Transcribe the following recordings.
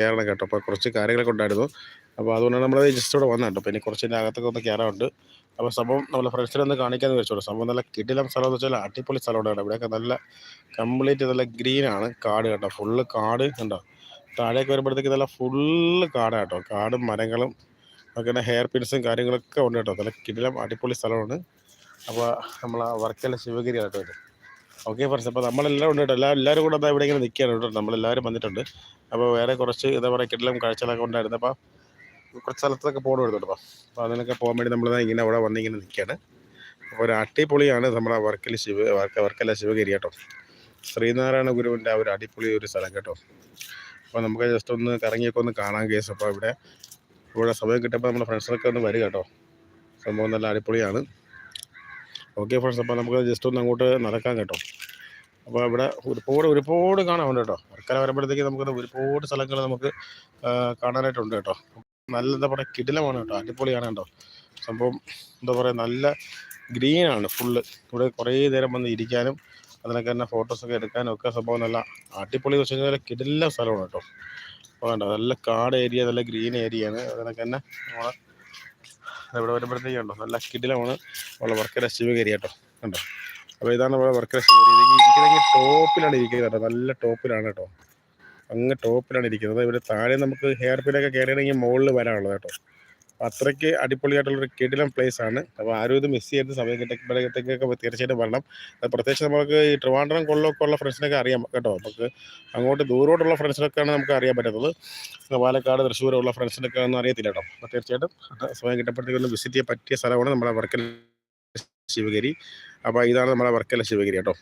കയറണം കേട്ടോ. അപ്പോൾ കുറച്ച് കാര്യങ്ങളൊക്കെ ഉണ്ടായിരുന്നു. അപ്പോൾ അതുകൊണ്ടാണ് നമ്മൾ ജസ്റ്റ് ഇവിടെ വന്നത് കേട്ടോ. പിന്നെ കുറച്ച് ഇതിന്റെ അകത്തൊക്കെ ഒന്ന് കയറാറുണ്ട് അപ്പോൾ സംഭവം നമ്മളെ ഫ്രണ്ട്സിനെ ഒന്ന് കാണിക്കാമെന്ന് വെച്ചോളൂ സംഭവം നല്ല കിടിലം സ്ഥലം എന്ന് വെച്ചാൽ അടിപൊളി സ്ഥലമാണ് കേട്ടോ ഇവിടെയൊക്കെ നല്ല കംപ്ലീറ്റ് നല്ല ഗ്രീനാണ് കാട് കേട്ടോ. ഫുള്ള് കാട് കണ്ടോ? താഴേക്ക് വരുമ്പോഴത്തേക്ക് നല്ല ഫുള്ള് കാടാണ് കേട്ടോ. കാടും മരങ്ങളും ഒക്കെ ഹെയർ പിൻസും കാര്യങ്ങളൊക്കെ ഉണ്ട് കേട്ടോ. നല്ല കിടിലം അടിപൊളി സ്ഥലമാണ്. അപ്പോൾ നമ്മൾ വർക്കല ശിവഗിരി കേട്ടോ ഇത്. ഓക്കെ ഫ്രണ്ട്സ് അപ്പോൾ നമ്മളെല്ലാം ഉണ്ട് കേട്ടോ. എല്ലാ എല്ലാവരും കൂടെ അതാ ഇവിടെ ഇങ്ങനെ നിൽക്കുകയാണ് കേട്ടോ. നമ്മളെല്ലാവരും വന്നിട്ടുണ്ട്. അപ്പോൾ വേറെ കുറച്ച് എന്താ പറയുക കിടലും കാഴ്ചകളൊക്കെ ഉണ്ടായിരുന്നു. അപ്പോൾ കുറച്ച് സ്ഥലത്തൊക്കെ പോകണം വരുന്നുണ്ട് അപ്പോൾ അതിനൊക്കെ പോകാൻ വേണ്ടി നമ്മൾ ഇങ്ങനെ അവിടെ വന്നിങ്ങനെ നിൽക്കുകയാണ്. അപ്പോൾ ഒരു അടിപൊളിയാണ് നമ്മുടെ വർക്കല ശിവ വർക്ക വർക്കല ശിവഗിരി കേട്ടോ. ശ്രീനാരായണ ഗുരുവിന്റെ ആ ഒരു അടിപൊളി ഒരു സ്ഥലം കേട്ടോ. അപ്പോൾ നമുക്ക് ജസ്റ്റ് ഒന്ന് കറങ്ങിയൊക്കെ ഒന്ന് കാണാൻ കേസ് അപ്പോൾ ഇവിടെ ഇവിടെ സമയം കിട്ടുമ്പോൾ നമ്മുടെ ഫ്രണ്ട്സൊക്കെ ഒന്ന് വരിക കേട്ടോ. സംഭവം നല്ല അടിപൊളിയാണ്. ഓക്കെ ഫ്രണ്ട്സ് അപ്പോൾ നമുക്ക് ജസ്റ്റ് ഒന്ന് അങ്ങോട്ട് നടക്കാം കേട്ടോ. അപ്പോൾ ഇവിടെ ഒരുപാട് ഒരുപാട് കാണാനുണ്ട് കേട്ടോ. വർക്കല വരുമ്പോഴത്തേക്ക് നമുക്ക് ഒരുപാട് സ്ഥലങ്ങൾ നമുക്ക് കാണാനായിട്ടുണ്ട് കേട്ടോ. നല്ല എന്താ പറയുക കിടിലമാണ് കേട്ടോ. അടിപൊളിയാണ് കേട്ടോ. സംഭവം എന്താ പറയുക നല്ല ഗ്രീനാണ് ഫുള്ള് ഇവിടെ കുറേ നേരം വന്ന് ഇരിക്കാനും അതിനൊക്കെ തന്നെ ഫോട്ടോസൊക്കെ എടുക്കാനും ഒക്കെ സംഭവം നല്ല അടിപൊളി എന്ന് വെച്ച് കഴിഞ്ഞാൽ കിടില സ്ഥലമാണ് കേട്ടോ. അപ്പോൾ കണ്ടോ നല്ല കാട് ഏരിയ നല്ല ഗ്രീൻ ഏരിയയാണ് അതിനൊക്കെ തന്നെ നമ്മളെ ഇവിടെ വരുമ്പോഴത്തേക്കുണ്ടോ നല്ല കിടിലമാണ്. ഉള്ള വർക്കര ശിവഗിരി കേട്ടോ കണ്ടോ? അപ്പോൾ ഇതാണ് നമ്മുടെ വർക്കര ശിവഗിരി. ഇരിക്കണമെങ്കിൽ ടോപ്പിലാണ് ഇരിക്കുന്നത് കേട്ടോ നല്ല ടോപ്പിലാണ് കേട്ടോ. അങ്ങ് ടോപ്പിലാണ് ഇരിക്കുന്നത്. ഇവിടെ താഴെ നമുക്ക് ഹെയർ പിന്നൊക്കെ കയറിയണമെങ്കിൽ മുകളിൽ വരാനുള്ളത് കേട്ടോ. അപ്പോൾ അത്രയ്ക്ക് അടിപൊളിയായിട്ടുള്ളൊരു കിടിലം പ്ലേസ് ആണ്. അപ്പോൾ ആരും ഇത് മിസ് ചെയ്ത് സമയം കിട്ടുമ്പോഴത്തേക്കൊക്കെ തീർച്ചയായിട്ടും വരണം. പ്രത്യേകിച്ച് നമുക്ക് ഈ ട്രിവാൻഡ്രം കൊള്ളൊക്കെ ഉള്ള ഫ്രണ്ട്സിനൊക്കെ അറിയാം കേട്ടോ. നമുക്ക് അങ്ങോട്ട് ദൂരോട്ടുള്ള ഫ്രണ്ട്സിനൊക്കെയാണ് നമുക്ക് അറിയാൻ പറ്റുന്നത്. പാലക്കാട് തൃശ്ശൂരുള്ള ഫ്രണ്ട്സിനൊക്കെ ഒന്നും അറിയത്തില്ല കേട്ടോ. അപ്പോൾ തീർച്ചയായിട്ടും സമയം കിട്ടുമ്പോഴത്തേക്ക് ഒന്ന് വിസിറ്റ് ചെയ്യാൻ പറ്റിയ സ്ഥലമാണ് നമ്മുടെ വർക്കല ശിവഗിരി. അപ്പോൾ ഇതാണ് നമ്മുടെ വർക്കല ശിവഗിരി കേട്ടോ.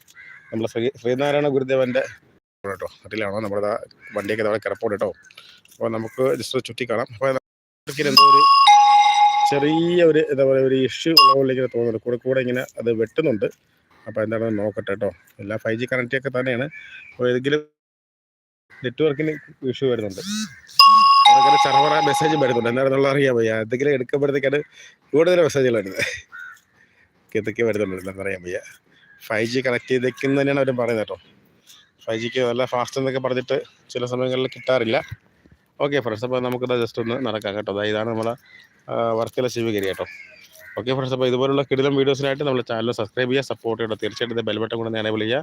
നമ്മുടെ ശ്രീ ശ്രീനാരായണ ഗുരുദേവന്റെ കേട്ടോ. അതിലാണോ നമ്മുടെ വണ്ടിയൊക്കെ അവിടെ കിടപ്പുണ്ട് കേട്ടോ. അപ്പോൾ നമുക്ക് ജസ്റ്റ് ചുറ്റി കാണാം അപ്പോൾ എന്തോ ഒരു ചെറിയ ഒരു എന്താ പറയുക ഒരു ഇഷ്യൂ ഉള്ളതുപോലെ ഇങ്ങനെ തോന്നുന്നുണ്ട്. കൂടെ കൂടെ ഇങ്ങനെ അത് വെട്ടുന്നുണ്ട്. അപ്പോൾ എന്താണെന്ന് നോക്കട്ടെ കേട്ടോ എല്ലാ ഫൈവ് ജി കണക്റ്റൊക്കെ തന്നെയാണ്. അപ്പോൾ ഏതെങ്കിലും നെറ്റ്വർക്കിന് ഇഷ്യൂ വരുന്നുണ്ട്. അതൊക്കെ സർവറ മെസ്സേജ് വരുന്നുണ്ട്. എന്താണെന്നുള്ള അറിയാൻ വയ്യ. എന്തെങ്കിലും എടുക്കുമ്പോഴത്തേക്കാണ് കൂടുതൽ മെസ്സേജുകൾ വരുന്നത്. എന്തൊക്കെ വരുന്നുണ്ട്. എന്താണെന്നറിയാൻ വയ്യ. ഫൈവ് ജി കണക്ട് ചെയ്തേക്കുന്നു തന്നെയാണ് അവർ പറയുന്നത് കേട്ടോ ഫൈവ് ജിക്ക് നല്ല ഫാസ്റ്റ് എന്നൊക്കെ പറഞ്ഞിട്ട് ചില സമയങ്ങളിൽ കിട്ടാറില്ല. ഓക്കെ ഫ്രണ്ട്സ് അപ്പോൾ നമുക്കിത് ജസ്റ്റ് ഒന്ന് നടക്കാം കേട്ടോ. അതായത് ഇതാണ് നമ്മളെ വർക്കല ശിവഗിരി കേട്ടോ. ഓക്കെ ഫ്രണ്ട്സ് അപ്പോൾ ഇതുപോലുള്ള കിടിലം വീഡിയോസിനായിട്ട് നമ്മുടെ ചാനൽ സബ്സ്ക്രൈബ് ചെയ്യുക സപ്പോർട്ട് ചെയ്യുക. തീർച്ചയായിട്ടും ഇത് ബെൽബട്ടം കൂടെ എനേബിൾ ചെയ്യുക.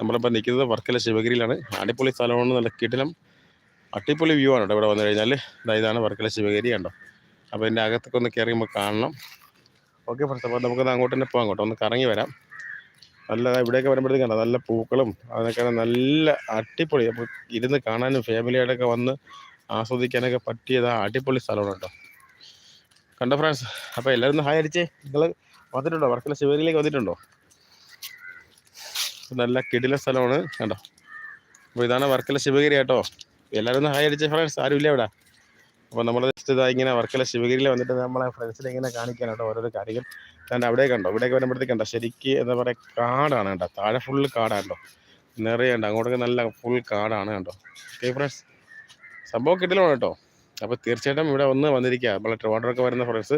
നമ്മളിപ്പോൾ നിൽക്കുന്നത് വർക്കല ശിവഗിരിയിലാണ് അടിപൊളി സ്ഥലമാണ് നല്ല കിടിലം അടിപൊളി വ്യൂ ആണ് കേട്ടോ ഇവിടെ വന്നു കഴിഞ്ഞാൽ ഇതാണ് വർക്കല ശിവഗിരി കണ്ടോ. അപ്പോൾ ഇതിന്റെ അകത്തൊക്കെ ഒന്ന് കയറി നമുക്ക് കാണണം ഓക്കെ ഫ്രണ്ട്സ് അപ്പോൾ നമുക്കത് അങ്ങോട്ട് തന്നെ പോകാം കേട്ടോ. ഒന്ന് കറങ്ങി വരാം. നല്ല ഇവിടെയൊക്കെ വരുമ്പോഴത്തേക്ക് നല്ല പൂക്കളും അതൊക്കെ നല്ല അടിപൊളി. അപ്പോൾ ഇരുന്ന് കാണാനും ഫാമിലിയായിട്ടൊക്കെ വന്ന് ആസ്വദിക്കാനൊക്കെ പറ്റിയത് അടിപൊളി സ്ഥലമാണ് കേട്ടോ കണ്ടോ ഫ്രണ്ട്സ് അപ്പോൾ എല്ലാവരും ഒന്ന് ഹായ് അടിച്ചേ. നിങ്ങൾ വന്നിട്ടുണ്ടോ? വർക്കല ശിവഗിരിയിലേക്ക് വന്നിട്ടുണ്ടോ? നല്ല കിടില സ്ഥലമാണ്. കണ്ടോ? അപ്പോൾ ഇതാണ് വർക്കല ശിവഗിരി കേട്ടോ. എല്ലാവരും ഒന്ന് ഹായ് അടിച്ചേ ഫ്രണ്ട്സ് ആരുമില്ല ഇവിടെ. അപ്പോൾ നമ്മൾ ജസ്റ്റ് ഇതാ ഇങ്ങനെ വർക്കല ശിവഗിരിയിൽ വന്നിട്ട് നമ്മളെ ഫ്രണ്ട്സിനെ ഇങ്ങനെ കാണിക്കാൻ കേട്ടോ ഓരോരോ കാര്യങ്ങൾ. കണ്ടോ? അവിടെ കണ്ടോ? ഇവിടെയൊക്കെ വരുമ്പോഴത്തേക്ക് കണ്ടോ? ശരിക്ക് എന്താ പറയുക കാടാണ് കേട്ടോ താഴെ ഫുള്ള് കാടാണ് കേട്ടോ നിറയെ ഉണ്ട് അങ്ങോട്ടൊക്കെ നല്ല ഫുൾ കാടാണ് കേട്ടോ ഓക്കെ ഫ്രണ്ട്സ് സംഭവം കിട്ടിലാണ് കേട്ടോ. അപ്പോൾ തീർച്ചയായിട്ടും ഇവിടെ ഒന്ന് വന്നിരിക്കുക നമ്മളെ ട്രിവാൻഡ്രമൊക്കെ വരുന്ന ഫ്രണ്ട്സ്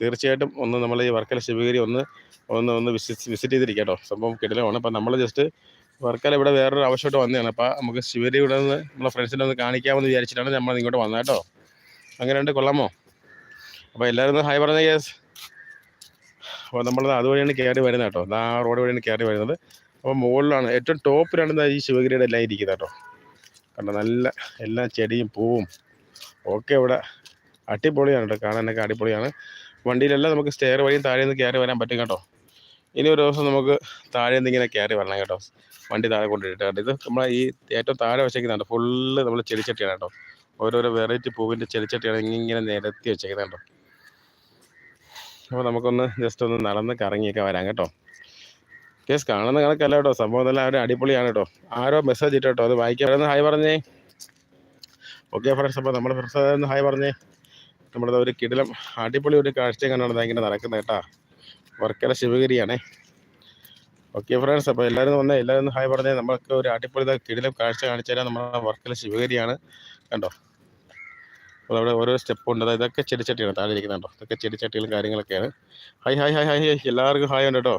തീർച്ചയായിട്ടും ഒന്ന് നമ്മൾ ഈ വർക്കല ശിവഗിരി ഒന്ന് ഒന്ന് ഒന്ന് വിസിറ്റ് വിസിറ്റ് ചെയ്തിരിക്കുക കേട്ടോ. സംഭവം കിടിലമാണ് അപ്പോൾ നമ്മൾ ജസ്റ്റ് വർക്കല ഇവിടെ വേറൊരു ആവശ്യമായിട്ട് വന്നതാണ്. അപ്പോൾ നമുക്ക് ശിവഗിരി ഇവിടെ നിന്ന് നമ്മളെ ഫ്രണ്ട്സിനെ ഒന്ന് കാണിക്കാമെന്ന് വിചാരിച്ചിട്ടാണ് നമ്മൾ ഇങ്ങോട്ട് വന്നത് കേട്ടോ. അങ്ങനെയുണ്ട് കൊള്ളാമോ? അപ്പോൾ എല്ലാവരും ഹായ് പറഞ്ഞ കേസ് അപ്പോൾ നമ്മൾ അതുവഴിയാണ് കയറി വരുന്നത് കേട്ടോ. ആ റോഡ് വഴിയാണ് കയറി വരുന്നത്. അപ്പോൾ മുകളിലാണ് ഏറ്റവും ടോപ്പിലാണ് ഈ ശിവഗിരിയുടെ എല്ലാം ഇരിക്കുന്നത് കേട്ടോ. കണ്ടോ? നല്ല എല്ലാ ചെടിയും പൂവും ഒക്കെ ഇവിടെ അടിപൊളിയാണ് കേട്ടോ. കാണാനൊക്കെ അടിപൊളിയാണ്. വണ്ടിയിലെല്ലാം നമുക്ക് സ്റ്റെയർ വഴിയും താഴെ നിന്ന് കയറി വരാൻ പറ്റും കേട്ടോ. ഇനി ഒരു ദിവസം നമുക്ക് താഴെ നിന്ന് ഇങ്ങനെ കയറി വരണം കേട്ടോ. വണ്ടി താഴെ കൊണ്ടിട്ട് കേട്ടോ. ഇത് നമ്മളെ ഈ ഏറ്റവും താഴെ വെച്ചേക്കുന്നുണ്ട് ഫുള്ള് നമ്മൾ ചെടിച്ചട്ടിയാണ് കേട്ടോ. ഓരോരോ വെറൈറ്റി പൂവിന്റെ ചെടിച്ചട്ടിയാണ് ഇങ്ങനെ നിരത്തി വെച്ചേക്കുന്നത് കേട്ടോ. അപ്പോൾ നമുക്കൊന്ന് ജസ്റ്റ് ഒന്ന് നടന്ന് കറങ്ങിയൊക്കെ വരാം കേട്ടോ. കേസ് കാണുന്ന കണക്കല്ല കേട്ടോ. സംഭവം നല്ല ഒരു അടിപൊളിയാണ് കേട്ടോ. ആരോ മെസ്സേജ് ഇട്ടോ കേട്ടോ അത് വായിക്കാൻ ഹായ് പറഞ്ഞേ. ഓക്കെ ഫ്രണ്ട്സ് അപ്പോൾ നമ്മുടെ ഫ്രണ്ട്സ് ഒന്ന് ഹായ് പറഞ്ഞേ. നമ്മുടെ ഒരു കിടിലം അടിപൊളി ഒരു കാഴ്ച കണ്ടാണ് ഇങ്ങനെ നടക്കുന്നത് കേട്ടാ. വർക്കല ശിവഗിരിയാണേ. ഓക്കെ ഫ്രണ്ട്സ് അപ്പോൾ എല്ലാവരും വന്നേ. എല്ലാവരും ഹായ് പറഞ്ഞേ. നമ്മൾക്ക് ഒരു അടിപൊളി കിടിലം കാഴ്ച കാണിച്ചു തരാൻ നമ്മുടെ വർക്കല ശിവഗിരിയാണ്. കണ്ടോ? അപ്പോൾ അവിടെ ഓരോ സ്റ്റെപ്പ് ഉണ്ട്. അതായത് ഇതൊക്കെ ചെടിച്ചട്ടിയാണ് താഴെ ഇരിക്കുന്നുണ്ടോ ഇതൊക്കെ ചെടിച്ചട്ടികളും കാര്യങ്ങളൊക്കെയാണ്. Hi hi hi hi. എല്ലാവർക്കും ഹായ് ഉണ്ട് കേട്ടോ.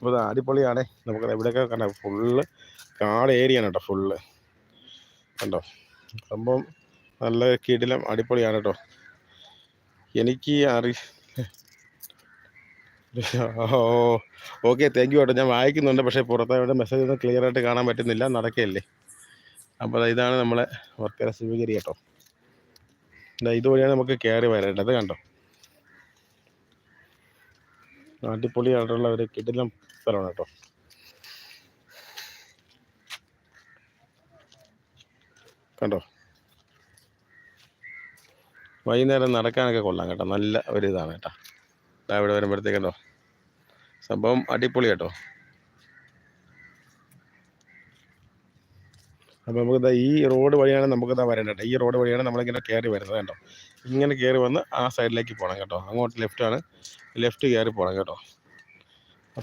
അപ്പോൾ അടിപൊളിയാണേ. നമുക്ക് ഇവിടെയൊക്കെ കണ്ടോ ഫുള്ള് കാട് ഏരിയ ആണ് കേട്ടോ ഫുള്ള്. കണ്ടോ? സംഭവം നല്ല കിടിലം അടിപൊളിയാണ് കേട്ടോ. എനിക്ക് അറി ഓക്കെ താങ്ക് യു കേട്ടോ. ഞാൻ വായിക്കുന്നുണ്ട് പക്ഷേ പുറത്തെ മെസ്സേജ് ഒന്നും ക്ലിയർ ആയിട്ട് കാണാൻ പറ്റുന്നില്ല. നടക്കല്ലേ അപ്പോൾ ഇതാണ് നമ്മളെ വർക്കറെ ശിവഗിരി കേട്ടോ. ഇതുവഴിയാണ് നമുക്ക് കയറി വരേണ്ടത് കണ്ടോ? അടിപൊളിയായിട്ടുള്ള ഒരു കിടിലം സ്ഥലമാണ് കേട്ടോ. കണ്ടോ? വൈകുന്നേരം നടക്കാനൊക്കെ കൊള്ളാം കേട്ടോ. നല്ല ഒരു ഇതാണ് കേട്ടോ. അവിടെ ഇവിടെ കേട്ടോ സംഭവം അടിപൊളി കേട്ടോ. അപ്പോൾ നമുക്ക് ഈ റോഡ് വഴിയാണ് നമുക്ക് ദാ വരേണ്ടത് ഈ റോഡ് വഴിയാണ് നമ്മളിങ്ങനെ കയറി വരുന്നത് കേട്ടോ. ഇങ്ങനെ കയറി വന്ന് ആ സൈഡിലേക്ക് പോകണം കേട്ടോ. അങ്ങോട്ട് ലെഫ്റ്റാണ് ലെഫ്റ്റ് കയറി പോകണം കേട്ടോ.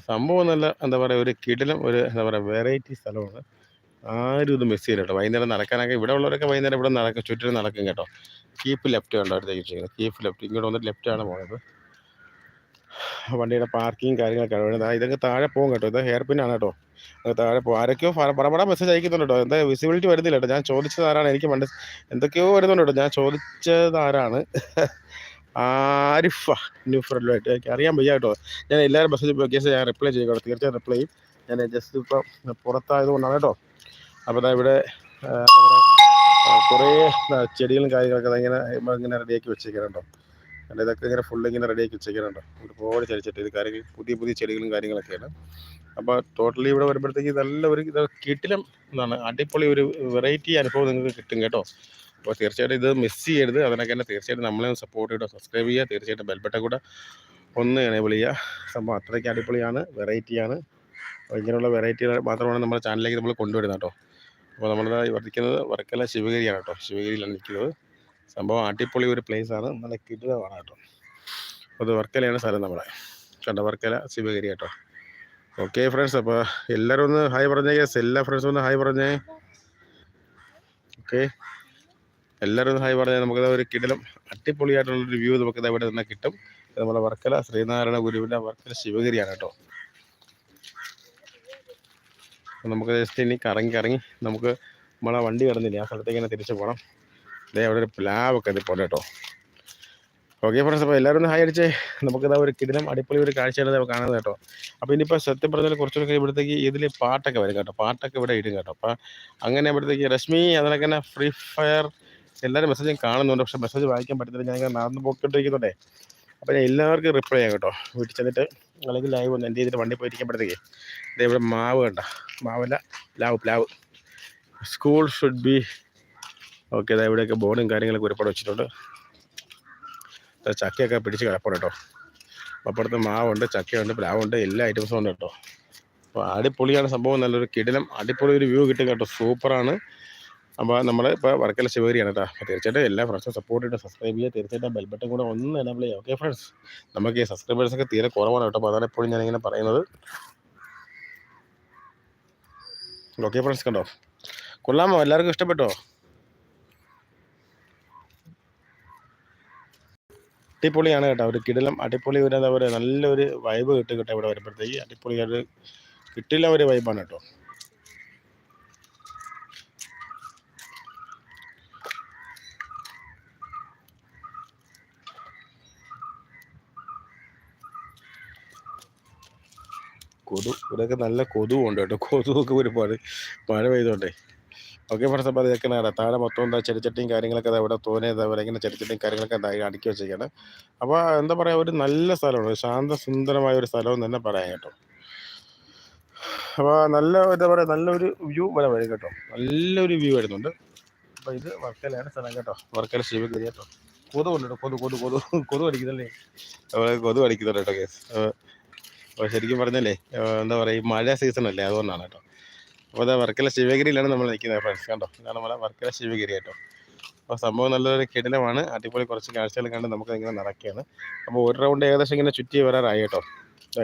സംഭവം നല്ല എന്താ പറയുക ഒരു കിടിലം ഒരു എന്താ പറയുക വെറൈറ്റി സ്ഥലമാണ്. ആരും ഇത് മിസ് ചെയ്യില്ല കേട്ടോ. വൈകുന്നേരം നടക്കാനൊക്കെ ഇവിടെ ഉള്ളവരൊക്കെ വൈകുന്നേരം ഇവിടെ നടക്കും ചുറ്റിനും നടക്കും കേട്ടോ. കീപ്പ് ലെഫ്റ്റ് കണ്ടോ? അടുത്തേക്ക് കീപ്പ് ലെഫ്റ്റ് ഇങ്ങോട്ട് വന്നിട്ട് ലെഫ്റ്റാണ് പോകുന്നത് വണ്ടിയുടെ പാർക്കിങ് കാര്യങ്ങളൊക്കെ വരുന്നത് ഇതൊക്കെ താഴെ പോകും കേട്ടോ. ഇത് ഹെയർ പിന്നാണ് കേട്ടോ. അത് താഴെ പോകും. ആരൊക്കെയോ പടപട മെസ്സേജ് അയക്കുന്നുണ്ട് കേട്ടോ. എന്താ വിസിബിലിറ്റി വരുന്നില്ല കേട്ടോ. ഞാൻ ചോദിച്ചത് ആരാണ്? എനിക്ക് മണ്ട എന്തൊക്കെയോ വരുന്നുണ്ട് കേട്ടോ. ഞാൻ ചോദിച്ചത് ആരാണ്? ആരിഫ. ന്യൂഫ്രലുമായിട്ട് എനിക്ക് അറിയാൻ വയ്യ കേട്ടോ. ഞാൻ എല്ലാവരും മെസ്സേജ് കേസ് ഞാൻ റിപ്ലൈ ചെയ്യും കേട്ടോ. തീർച്ചയായും റിപ്ലൈ ചെയ്യും. ഞാൻ ജസ്റ്റ് ഇപ്പം പുറത്തായതുകൊണ്ടാണ് കേട്ടോ. അപ്പോൾ ഞാൻ ഇവിടെ കുറേ ചെടികളും കാര്യങ്ങളൊക്കെ അതെങ്ങനെ ഇങ്ങനെ റെഡിയാക്കി വെച്ചേക്കുന്നുണ്ടോ അല്ല ഇതൊക്കെ ഇങ്ങനെ ഫുൾ ഇങ്ങനെ റെഡിയാക്കി വെച്ചേക്കാനുണ്ട് ഒരുപാട് ചെടിച്ചട്ടി ഇത് കാര്യങ്ങൾ പുതിയ പുതിയ ചെടികളും കാര്യങ്ങളൊക്കെയാണ്. അപ്പോൾ ടോട്ടലി ഇവിടെ വരുമ്പോഴത്തേക്ക് നല്ല ഒരു ഇത് കിട്ടിലും എന്താണ് അടിപൊളി ഒരു വെറൈറ്റി അനുഭവം നിങ്ങൾക്ക് കിട്ടും കേട്ടോ. അപ്പോൾ തീർച്ചയായിട്ടും ഇത് മിസ് ചെയ്യരുത്. അതിനൊക്കെ തന്നെ തീർച്ചയായിട്ടും നമ്മളെ സപ്പോർട്ട് ചെയ്യുക സബ്സ്ക്രൈബ് ചെയ്യുക. തീർച്ചയായിട്ടും ബെൽബട്ടം കൂടെ ഒന്ന് എനേബിൾ ചെയ്യുക. സംഭവം അത്രയ്ക്ക് അടിപൊളിയാണ് വെറൈറ്റിയാണ് അപ്പോൾ ഇങ്ങനെയുള്ള വെറൈറ്റികൾ മാത്രമാണ് നമ്മുടെ ചാനലിലേക്ക് നമ്മൾ കൊണ്ടുവരുന്നത് കേട്ടോ. അപ്പോൾ നമ്മൾ വർദ്ധിക്കുന്നത് വർക്കല ശിവഗിരിയാണ് കേട്ടോ. ശിവഗിരിയിലാണ് നിൽക്കുന്നത്. സംഭവം അടിപൊളി ഒരു place ആണ്. നല്ല കിടിലമാണ് കേട്ടോ. അത് വർക്കലയാണ് സ്ഥലം നമ്മുടെ കണ്ട വർക്കല ശിവഗിരി കേട്ടോ. ഓക്കെ ഫ്രണ്ട്സ് അപ്പോൾ എല്ലാവരും ഒന്ന് ഹായ് പറഞ്ഞേ. യെസ് എല്ലാ ഫ്രണ്ട്സും ഒന്ന് ഹായ് പറഞ്ഞേ. ഓക്കെ എല്ലാവരും ഒന്ന് ഹായ് പറഞ്ഞാൽ നമുക്കത് ഒരു കിടിലം അടിപൊളിയായിട്ടുള്ളൊരു വ്യൂ നമുക്കത് ഇവിടെ നിന്ന് കിട്ടും. നമ്മുടെ വർക്കല ശ്രീനാരായണ ഗുരുവിന്റെ വർക്കല ശിവഗിരിയാണ് കേട്ടോ. നമുക്ക് ജസ്റ്റ് ഇനി കറങ്ങി കറങ്ങി നമുക്ക് നമ്മളെ വണ്ടി കിടന്നില്ല? ആ സ്ഥലത്തേക്ക് തന്നെ തിരിച്ചു പോകണം ദേ അവിടെ ഒരു പ്ലാവൊക്കെ പോലെ കേട്ടോ. ഓക്കെ ഫ്രണ്ട്സ് അപ്പോൾ എല്ലാവരും ഒന്ന് ഹായ് അടിച്ചേ. നമുക്കിതാ ഒരു കിടിലം അടിപൊളി ഒരു കാഴ്ചയാണ് നമുക്ക് കാണുന്നത് കേട്ടോ. അപ്പോൾ ഇനിയിപ്പോൾ സത്യം പറഞ്ഞാൽ കുറച്ചുകൂടെ ഇവിടത്തേക്ക് ഇതിൽ പാട്ടൊക്കെ വരും കേട്ടോ. പാട്ടൊക്കെ ഇവിടെ ഇടും കേട്ടോ. അപ്പോൾ അങ്ങനെ ഇവിടത്തേക്ക് രശ്മി അതിനൊക്കെ തന്നെ ഫ്രീ ഫയർ എല്ലാവരും മെസ്സേജും കാണുന്നുണ്ട്. പക്ഷേ മെസ്സേജ് വായിക്കാൻ പറ്റുന്നില്ല ഞാൻ ഇങ്ങനെ നടന്ന് പോയിക്കൊണ്ടിരിക്കുന്നുണ്ടേ. അപ്പോൾ ഞാൻ എല്ലാവർക്കും റിപ്ലൈ ചെയ്യാം കേട്ടോ. വീട്ടിൽ ചെന്നിട്ട് അല്ലെങ്കിൽ ലൈവ് ഒന്ന് എന്റെ ചെയ്തിട്ട് വണ്ടി പോയിരിക്കുമ്പോഴത്തേക്ക്. ഇതേ ഇവിടെ മാവ് കണ്ട. മാവല്ല പ്ലാവ് പ്ലാവ്. സ്കൂൾ ഷുഡ് ബി ഓക്കെ അതാ ഇവിടെയൊക്കെ ബോർഡും കാര്യങ്ങളൊക്കെ ഒരുപാട് വെച്ചിട്ടുണ്ട്. ചക്കയൊക്കെ പിടിച്ച് കിടപ്പുണ്ട് കേട്ടോ. അപ്പുറത്ത് മാവുണ്ട് ചക്കയുണ്ട് പ്ലാവുണ്ട് എല്ലാ ഐറ്റംസും ഉണ്ട് കേട്ടോ. അപ്പോൾ അടിപൊളിയാണ് സംഭവം. നല്ലൊരു കിടിലം അടിപൊളി ഒരു വ്യൂ കിട്ടും കേട്ടോ. സൂപ്പറാണ്. അപ്പോൾ നമ്മൾ ഇപ്പോൾ വർക്കല ശിവഗിരിയാണ് കേട്ടോ. അപ്പോൾ തീർച്ചയായിട്ടും എല്ലാ ഫ്രണ്ട്സും സപ്പോർട്ട് ചെയ്ത് സബ്സ്ക്രൈബ് ചെയ്യുക തീർച്ചയായിട്ടും ബെൽബട്ടൺ കൂടെ ഒന്ന് എനബിൾ ചെയ്യുക ഓക്കെ ഫ്രണ്ട്സ് നമുക്ക് ഈ സബ്സ്ക്രൈബേഴ്സൊക്കെ തീരെ കുറവാണ് കേട്ടോ. അപ്പോൾ അതാണ് എപ്പോഴും ഞാനിങ്ങനെ പറയുന്നത്. ഓക്കെ ഫ്രണ്ട്സ് കണ്ടോ? കൊള്ളാമോ? എല്ലാവർക്കും ഇഷ്ടപ്പെട്ടോ? അടിപൊളിയാണ് കേട്ടോ. ഒരു കിടിലം അടിപൊളി ഒരു എന്താ പറയുക നല്ലൊരു വൈബ് കിട്ടും കേട്ടോ ഇവിടെ വരുമ്പോഴത്തേക്ക്. അടിപൊളി ഒരു കിട്ടില്ല ഒരു വൈബാണ് കേട്ടോ. കൊതു ഇവിടെയൊക്കെ നല്ല കൊതുവുണ്ട് കേട്ടോ. കൊതുവൊക്കെ ഒരുപാട് മഴ പെയ്തോണ്ടേ. ഓക്കെ ഫ്രണ്ട്സ് അപ്പോൾ അതൊക്കെ നേടാം. താഴെ മൊത്തം എന്താ ചെടിച്ചട്ടിയും കാര്യങ്ങളൊക്കെ ഇവിടെ തോനെ ഇതേപോലെ ഇങ്ങനെ ചെടിച്ചട്ടിയും കാര്യങ്ങളൊക്കെ എന്താ അടുക്കി വെച്ചേക്കാണ് അപ്പോൾ എന്താ പറയുക ഒരു നല്ല സ്ഥലമാണ്. ശാന്ത സുന്ദരമായ ഒരു സ്ഥലം തന്നെ പറയാം കേട്ടോ. അപ്പോൾ നല്ല എന്താ പറയുക നല്ലൊരു വ്യൂ ഇവിടെ വരും കേട്ടോ. നല്ലൊരു വ്യൂ വരുന്നുണ്ട്. അപ്പോൾ ഇത് വർക്കലയാണ് സ്ഥലം കേട്ടോ. വർക്കല ശിവഗിരി കേട്ടോ. കൊതു ഉണ്ട് കൊതു കൊതു കൊതു കൊതു അടിക്കുന്നല്ലേ അവിടെ കൊതു അടിക്കുന്നുണ്ട് കേട്ടോ കേസ് അപ്പോൾ ശരിക്കും പറഞ്ഞല്ലേ എന്താ പറയുക മഴ സീസൺ അല്ലേ അതുകൊണ്ടാണ് കേട്ടോ. അപ്പോൾ അതാ വർക്കല ശിവഗിരിയിലാണ് നമ്മൾ നിൽക്കുന്നത് ഫ്രണ്ട്സ് കണ്ടോ? ഇതാണ് നമ്മളെ വർക്കല ശിവഗിരി കേട്ടോ. അപ്പോൾ സംഭവം നല്ലൊരു കിടിലമാണ് അടിപൊളി കുറച്ച് കാഴ്ചകൾ കണ്ട് നമുക്ക് ഇങ്ങനെ നടക്കുകയാണ് അപ്പോൾ ഒരു റൗണ്ട് ഏകദേശം ഇങ്ങനെ ചുറ്റി വരാറായി കേട്ടോ.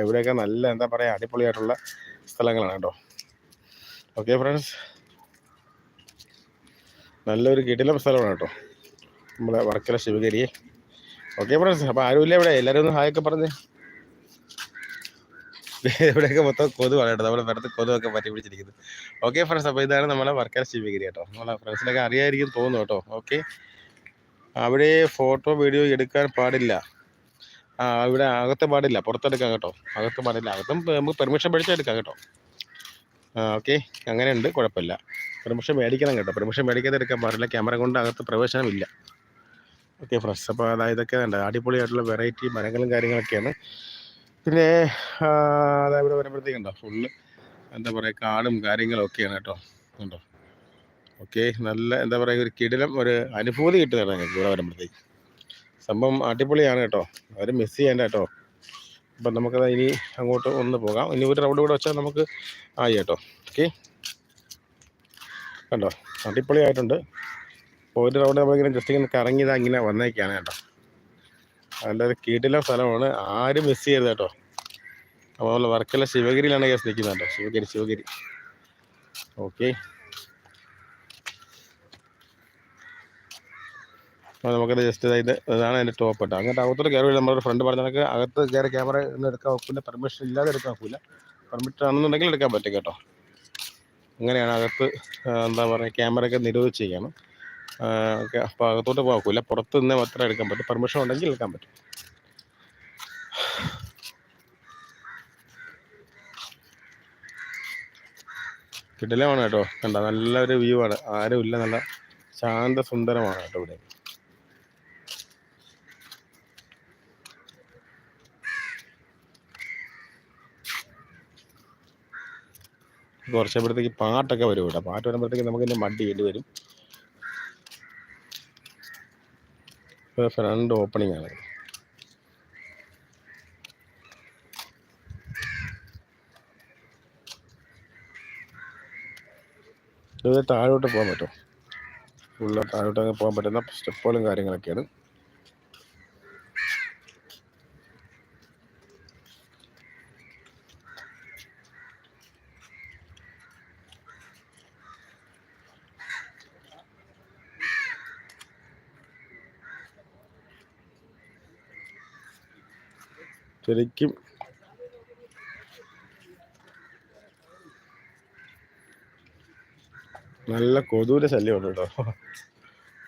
ഇവിടെയൊക്കെ നല്ല എന്താ പറയുക അടിപൊളിയായിട്ടുള്ള സ്ഥലങ്ങളാണ് കേട്ടോ. ഓക്കെ ഫ്രണ്ട്സ് നല്ലൊരു കിടിലം സ്ഥലമാണ് കേട്ടോ. നമ്മളെ വർക്കല ശിവഗിരി. ഓക്കെ ഫ്രണ്ട്സ് അപ്പോൾ ആരുമില്ല ഇവിടെ. എല്ലാവരും ഒന്ന് ഹായൊക്കെ പറഞ്ഞേ. ഇവിടെയൊക്കെ മൊത്തം കൊതുവാണ് കേട്ടോ. നമ്മുടെ വെറുതെ കൊതുവൊക്കെ പറ്റി പിടിച്ചിരിക്കുന്നത് ഓക്കെ ഫ്രണ്ട്സ് അപ്പോൾ ഇതാണ് നമ്മളെ വർക്കല ശിവഗിരി കേട്ടോ. നമ്മളെ ഫ്രണ്ട്സിനൊക്കെ അറിയായിരിക്കും തോന്നുന്നു കേട്ടോ. ഓക്കെ അവിടെ ഫോട്ടോ വീഡിയോ എടുക്കാൻ പാടില്ല. ആ ഇവിടെ അകത്ത് പാടില്ല. പുറത്തെടുക്കാം കേട്ടോ. അകത്ത് പാടില്ല. അകത്തും നമുക്ക് പെർമിഷൻ മേടിച്ചെടുക്കാം കേട്ടോ. ആ ഓക്കെ അങ്ങനെയുണ്ട്. കുഴപ്പമില്ല. പെർമിഷൻ മേടിക്കണം കേട്ടോ. പെർമിഷൻ മേടിക്കാതെ എടുക്കാൻ പാടില്ല. ക്യാമറ കൊണ്ട് അകത്ത് പ്രവേശനമില്ല. ഓക്കെ ഫ്രണ്ട്സ് അപ്പോൾ അതായത് ഇതൊക്കെ അടിപൊളിയായിട്ടുള്ള വെറൈറ്റി മരങ്ങളും കാര്യങ്ങളൊക്കെയാണ്. പിന്നെ ഇവിടെ വരുമ്പോഴത്തേക്കുണ്ടോ ഫുള്ള് എന്താ പറയുക കാടും കാര്യങ്ങളും ഒക്കെയാണ് കേട്ടോ ഉണ്ടോ ഓക്കെ നല്ല എന്താ പറയുക ഒരു കിടിലം ഒരു അനുഭൂതി കിട്ടുന്നതാണ് ഞങ്ങൾക്ക് ഇവിടെ വരുമ്പോഴത്തേക്ക്. സംഭവം അടിപൊളിയാണ് കേട്ടോ അവർ മിസ് ചെയ്യേണ്ട കേട്ടോ. അപ്പം നമുക്കത് ഇനി അങ്ങോട്ട് ഒന്ന് പോകാം. ഇനി ഒരു റൗണ്ട് കൂടെ വെച്ചാൽ നമുക്ക് ആയി കേട്ടോ ഓക്കെ കണ്ടോ അടിപൊളിയായിട്ടുണ്ട്. ഒരു റൗണ്ട് നമ്മളിങ്ങനെ ജസ്റ്റ് ഇങ്ങനെ കറങ്ങിയതാ ഇങ്ങനെ വന്നേക്കാണ് കേട്ടോ. ഒരു കീട്ടിലെ സ്ഥലമാണ്. ആരും മിസ് ചെയ്യരുത് കേട്ടോ. അതുപോലെ വർക്കല ശിവഗിരിയിലാണ് കേസ് നിൽക്കുന്നത് കേട്ടോ. ശിവഗിരി ശിവഗിരി. ഓക്കെ അപ്പോൾ നമുക്കത് ജസ്റ്റ് ഇത് ഇതാണ് അതിന്റെ ടോപ്പ് കേട്ടോ. അങ്ങോട്ട് അകത്തോട്ട് കയറി നമ്മുടെ ഫ്രണ്ട് പറഞ്ഞ കണക്ക് അകത്ത് കയറി ക്യാമറ ഒന്നും എടുക്കാൻ ഒക്കില്ല. പെർമിഷൻ ഇല്ലാതെ എടുക്കാൻ ഒക്കില്ല. പെർമിറ്റ് ആണെന്നുണ്ടെങ്കിൽ എടുക്കാൻ പറ്റും കേട്ടോ. അങ്ങനെയാണ് അകത്ത് എന്താ പറയുക ക്യാമറയൊക്കെ നിരോധിച്ചിരിക്കുകയാണ് അപ്പോൾ അകത്തോട്ട് പോകില്ല പുറത്ത് നിന്ന് മാത്രമേ എടുക്കാൻ പറ്റും. പെർമിഷൻ ഉണ്ടെങ്കിൽ എടുക്കാൻ പറ്റും. കിടലമാണ് കേട്ടോ. കണ്ട? നല്ലൊരു വ്യൂ ആണ്. ആരും ഇല്ല. നല്ല ശാന്ത സുന്ദരമാണ് കേട്ടോ ഇവിടെ. കുറച്ചപ്പോഴത്തേക്ക് പാട്ടൊക്കെ വരും ഇവിടെ പാട്ട് വരുമ്പോഴത്തേക്ക് നമുക്ക് ഇതിന്റെ മടി വേണ്ടി വരും. ഫ്രണ്ട് ഓപ്പണിംഗ് ആണ്. ഇത് താഴോട്ട് പോകാൻ പറ്റും ഫുള്ള് താഴോട്ട് അങ്ങ് പോകാൻ പറ്റുന്ന സ്റ്റെപ്പുകളും കാര്യങ്ങളൊക്കെയാണ്. ശരിക്കും. നല്ല കൊതുവിന്റെ ശല്യമുണ്ട് കേട്ടോ.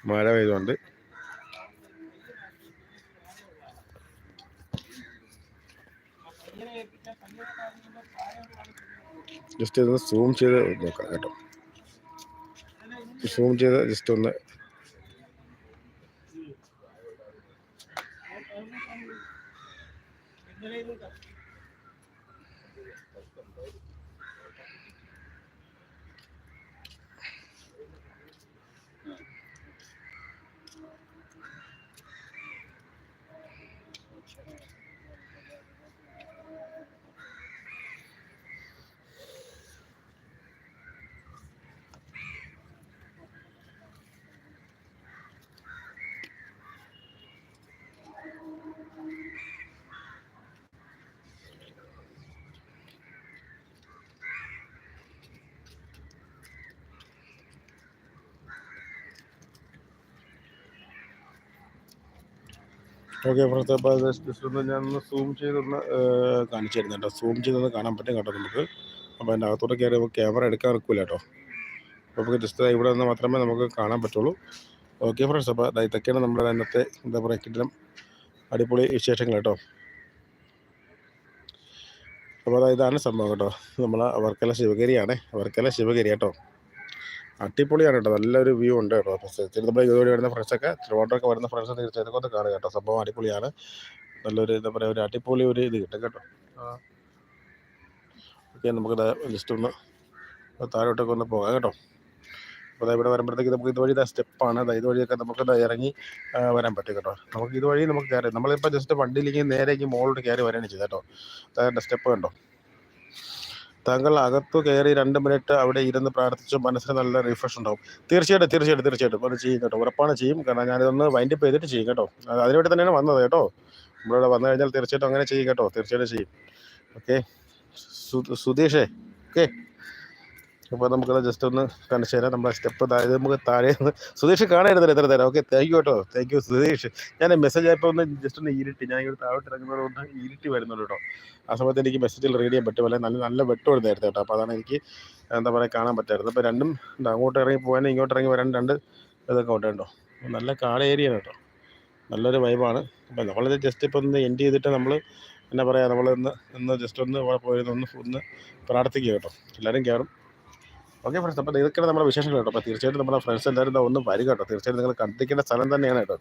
മഴ പെയ്തുകൊണ്ട്. ജസ്റ്റ് ഇതൊന്ന് സൂം ചെയ്ത് നോക്കാം കേട്ടോ. സൂം ചെയ്ത് ജസ്റ്റ് ഒന്ന് con todo. ഓക്കെ ഫ്രണ്ട്സ് അപ്പോൾ ജസ്റ്റ് ഒന്ന് ഞാനൊന്ന് സൂം ചെയ്തൊന്ന് കാണിച്ചു തരുന്നു കേട്ടോ. സൂം ചെയ്തൊന്ന് കാണാൻ പറ്റും കേട്ടോ നമുക്ക്. അപ്പോൾ അതിന്റെ അകത്തോട്ട് കയറി ക്യാമറ എടുക്കാൻ നിൽക്കില്ല കേട്ടോ. അപ്പോൾ നമുക്ക് ജസ്റ്റ് ഇവിടെ നിന്ന് മാത്രമേ നമുക്ക് കാണാൻ പറ്റുള്ളൂ. ഓക്കെ ഫ്രണ്ട്സ് അപ്പോൾ ഇതൊക്കെയാണ് നമ്മുടെ അന്നത്തെ എന്താ പറയുക കിട്ടിലും അടിപൊളി വിശേഷങ്ങൾ കേട്ടോ. അപ്പോൾ അതായത് ഇതാണ് സംഭവം കേട്ടോ. നമ്മൾ വർക്കല ശിവഗിരിയാണ്. വർക്കല ശിവഗിരി കേട്ടോ. അടിപൊളിയാണ് കേട്ടോ. നല്ലൊരു വ്യൂ ഉണ്ട് കേട്ടോ. തിരുവനന്തപുരം ജോലി വരുന്ന ഫ്രണ്ട്സൊക്കെ തിരുവനന്തപുരമൊക്കെ വരുന്ന ഫ്രണ്ട്സ് തീർച്ചയായിട്ടും ഒന്ന് കാണുക കേട്ടോ. സംഭവം അടിപൊളിയാണ്. നല്ലൊരു എന്താ പറയുക ഒരു അടിപൊളി ഒരു ഇത് കിട്ടും കേട്ടോ. ഓക്കെ നമുക്ക് ലിസ്റ്റ് ഒന്ന് താഴോട്ടൊക്കെ ഒന്ന് പോകാം കേട്ടോ. അപ്പോൾ ഇവിടെ വരുമ്പോഴത്തേക്ക് നമുക്ക് ഇതുവഴി സ്റ്റെപ്പാണ് അതായത് ഇതുവഴിയൊക്കെ നമുക്ക് ഇറങ്ങി വരാൻ പറ്റും കേട്ടോ. നമുക്ക് ഇതുവഴി നമുക്ക് കയറി. നമ്മളിപ്പോൾ ജസ്റ്റ് വണ്ടിയിലേക്ക് നേരേക്ക് മുകളിലോട്ട് കയറി വരികയാണ് ചെയ്തത് കേട്ടോ. സ്റ്റെപ്പ് കണ്ടോ? താങ്കൾ അകത്തു കയറി രണ്ട് മിനിറ്റ് അവിടെ ഇരുന്ന് പ്രാർത്ഥിച്ചു മനസ്സിന് നല്ല റിഫ്രഷ് ഉണ്ടാവും. തീർച്ചയായിട്ടും തീർച്ചയായിട്ടും തീർച്ചയായിട്ടും. അത് ചെയ്യും കേട്ടോ. ഉറപ്പാണ് ചെയ്യും. കാരണം ഞാനിതൊന്ന് വൈൻഡപ്പ് ചെയ്തിട്ട് ചെയ്യും കേട്ടോ. അത് അതിനുവേണ്ടി തന്നെയാണ് വന്നത് കേട്ടോ. നമ്മളിവിടെ വന്നു കഴിഞ്ഞാൽ തീർച്ചയായിട്ടും അങ്ങനെ ചെയ്യും കേട്ടോ. തീർച്ചയായിട്ടും ചെയ്യും. ഓക്കെ സുധീഷേ ഓക്കെ അപ്പോൾ നമുക്കത് ജസ്റ്റ് ഒന്ന് കാണിച്ചു തരാം. നമ്മുടെ സ്റ്റെപ്പ് അതായത് നമുക്ക് താഴെ നിന്ന് സുധീഷ് കാണായിരുന്നില്ല എത്ര തരാം ഓക്കെ താങ്ക് യു കേട്ടോ. Thank you Sudheesh. ഞാൻ മെസ്സേജ് ആയപ്പോൾ ഒന്ന് ജസ്റ്റ് ഒന്ന് ഇരുട്ടി. ഞാൻ ഇവിടെ താഴോട്ട് ഇറങ്ങുന്നത് കൊണ്ട് ഇരുട്ടി വരുന്നുണ്ട് കേട്ടോ. ആ സമയത്ത് എനിക്ക് മെസ്സേജിൽ റീഡ് ചെയ്യാൻ പറ്റുമല്ല നല്ല നല്ല വെട്ടം നേരത്തെ കേട്ടോ. അപ്പോൾ അതാണ് എനിക്ക് എന്താ പറയുക കാണാൻ പറ്റായിരുന്നു. അപ്പോൾ രണ്ടും അങ്ങോട്ട് ഇറങ്ങി പോകാനും ഇങ്ങോട്ട് ഇറങ്ങി വരാൻ രണ്ട് ഇതൊക്കെ ഉണ്ട് കേട്ടോ. നല്ല കാട ഏരിയ കേട്ടോ. നല്ലൊരു വൈബാണ് അപ്പോൾ നമ്മളിത് ജസ്റ്റ് ഇപ്പോൾ ഒന്ന് എൻഡ് ചെയ്തിട്ട് നമ്മൾ എന്നാ പറയുക നമ്മൾ ഇന്ന് ഇന്ന് ജസ്റ്റ് ഒന്ന് പോയിരുന്നു ഒന്ന് ഒന്ന് പ്രാർത്ഥിക്കുക കേട്ടോ. എല്ലാവരും കയറും ഓക്കെ ഫ്രണ്ട്സ് അപ്പോൾ ഇതൊക്കെയാണ് നമ്മുടെ വിശേഷങ്ങൾ കേട്ടോ. അപ്പോൾ തീർച്ചയായിട്ടും നമ്മുടെ ഫ്രണ്ട്സ് എല്ലാവരും ഒന്ന് വരിക കേട്ടോ. തീർച്ചയായിട്ടും നിങ്ങൾ കണ്ടിരിക്കേണ്ട സ്ഥലം തന്നെയാണ് കേട്ടോ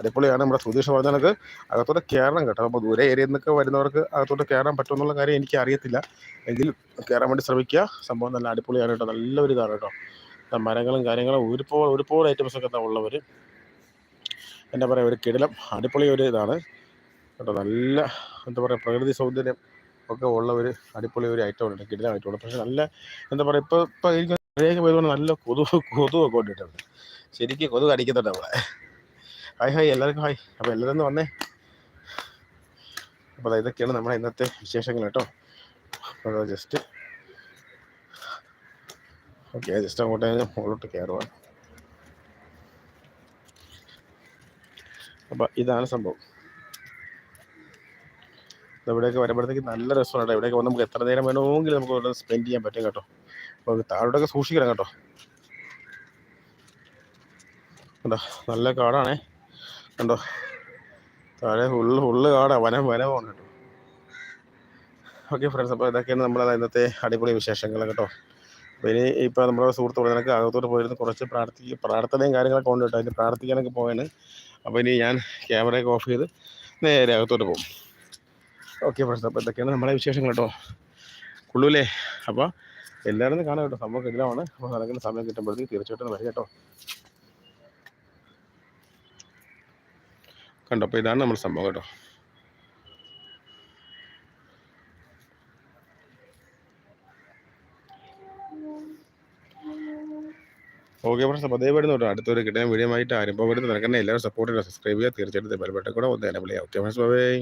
അതേപോലെയാണ് നമ്മുടെ സുധീഷ് പറഞ്ഞാൽ കണക്ക് അകത്തോട്ട് കയറണം കേട്ടോ. അപ്പോൾ ദൂരെ ഏരിയയിൽ നിന്നൊക്കെ വരുന്നവർക്ക് അകത്തോട്ട് കയറാൻ പറ്റുമെന്നുള്ള കാര്യം എനിക്ക് അറിയത്തില്ല. എങ്കിലും കയറാൻ വേണ്ടി ശ്രമിക്കുക. സംഭവം നല്ല അടിപൊളിയാണ് കേട്ടോ. നല്ലൊരു ഇതാണ് കേട്ടോ. മരങ്ങളും കാര്യങ്ങളും ഒരുപാട് ഒരുപാട് ഐറ്റംസ് ഒക്കെ എന്താ ഉള്ളവർ എന്താ പറയുക ഒരു കിടലം അടിപൊളി ഒരു ഇതാണ്. കേട്ടോ നല്ല എന്താ പറയുക പ്രകൃതി സൗന്ദര്യം ഒക്കെ ഉള്ള ഒരു അടിപൊളി ഒരു ഐറ്റം ഉണ്ട് കിടിലം ഐറ്റം ഉണ്ട് പക്ഷെ നല്ല എന്താ പറയുക ഇപ്പോൾ ഇപ്പോൾ എനിക്ക് മഴയൊക്കെ പോയതുകൊണ്ട് നല്ല കൊതു കൊതുവൊക്കെ കൊണ്ടിട്ടുണ്ട് ശരിക്കും കൊതു കടിക്കുന്നുണ്ട് നമ്മളെ. ഹായ് ഹായ് എല്ലാവർക്കും ഹായ് അപ്പോൾ എല്ലാവരും ഒന്ന് വന്നേ. അപ്പോൾ ഇതൊക്കെയാണ് നമ്മുടെ ഇന്നത്തെ വിശേഷങ്ങൾ കേട്ടോ. അപ്പോൾ ജസ്റ്റ് ഓക്കെ ജസ്റ്റ് അങ്ങോട്ട് മുകളിലോട്ട് കയറുവാണ് അപ്പോൾ ഇതാണ് സംഭവം. ഇവിടെയൊക്കെ വരുമ്പോഴത്തേക്ക് നല്ല രസമാണ് ഇവിടെയൊക്കെ വന്ന് നമുക്ക് എത്ര നേരം വേണമെങ്കിലും നമുക്ക് ഇവിടെ സ്പെൻഡ് ചെയ്യാൻ പറ്റും കേട്ടോ. അപ്പോൾ താഴോട്ടൊക്കെ സൂക്ഷിക്കണം കേട്ടോ. കണ്ടോ? നല്ല കാടാണേ. കണ്ടോ? താഴെ ഫുള്ള് ഫുള്ള് കാടാ. വനം വനമാണ് കേട്ടോ. ഓക്കെ ഫ്രണ്ട്സ് അപ്പോൾ ഇതൊക്കെയാണ് നമ്മളെ ഇന്നത്തെ അടിപൊളി വിശേഷങ്ങൾ കേട്ടോ. അപ്പോൾ ഇനി ഇപ്പോൾ നമ്മുടെ സുഹൃത്ത് നിനക്ക് അകത്തോട്ട് പോയിരുന്നു. കുറച്ച് പ്രാർത്ഥി പ്രാർത്ഥനയും കാര്യങ്ങളൊക്കെ ഉണ്ട് കേട്ടോ. അതിന് പ്രാർത്ഥിക്കാനൊക്കെ പോയാണ് അപ്പോൾ ഇനി ഞാൻ ക്യാമറയൊക്കെ ഓഫ് ചെയ്ത് നേരെ അകത്തോട്ട് പോകും. ഓക്കെ ഫ്രണ്ട്സ് അപ്പോൾ ഇതൊക്കെയാണ് നമ്മുടെ വിശേഷങ്ങൾ കേട്ടോ. കൊള്ളൂലേ അപ്പോൾ എല്ലാവരും കാണാം കേട്ടോ. സംഭവം കിടലാണ് അപ്പോൾ നടക്കുന്ന സമയം കിട്ടുമ്പോഴത്തേക്ക് തീർച്ചയായിട്ടും വരിക കേട്ടോ. കണ്ടോ അപ്പോൾ ഇതാണ് നമ്മുടെ സംഭവം കേട്ടോ. ഓക്കെ ഫ്രണ്ട്സ് അപ്പോൾ അതേ വരുന്നു കേട്ടോ. അടുത്തൊരു കിട്ടാൻ വീഡിയോ ആയിട്ട് ആരും വരുന്നത്. നടക്കുന്ന എല്ലാവരും സപ്പോർട്ട് ചെയ്യുക സബ്സ്ക്രൈബ് ചെയ്യുക. തീർച്ചയായിട്ടും ബെൽബട്ടൻ കൂടെ ഒന്ന് എനബിൾ ചെയ്യുക. Okay friends bye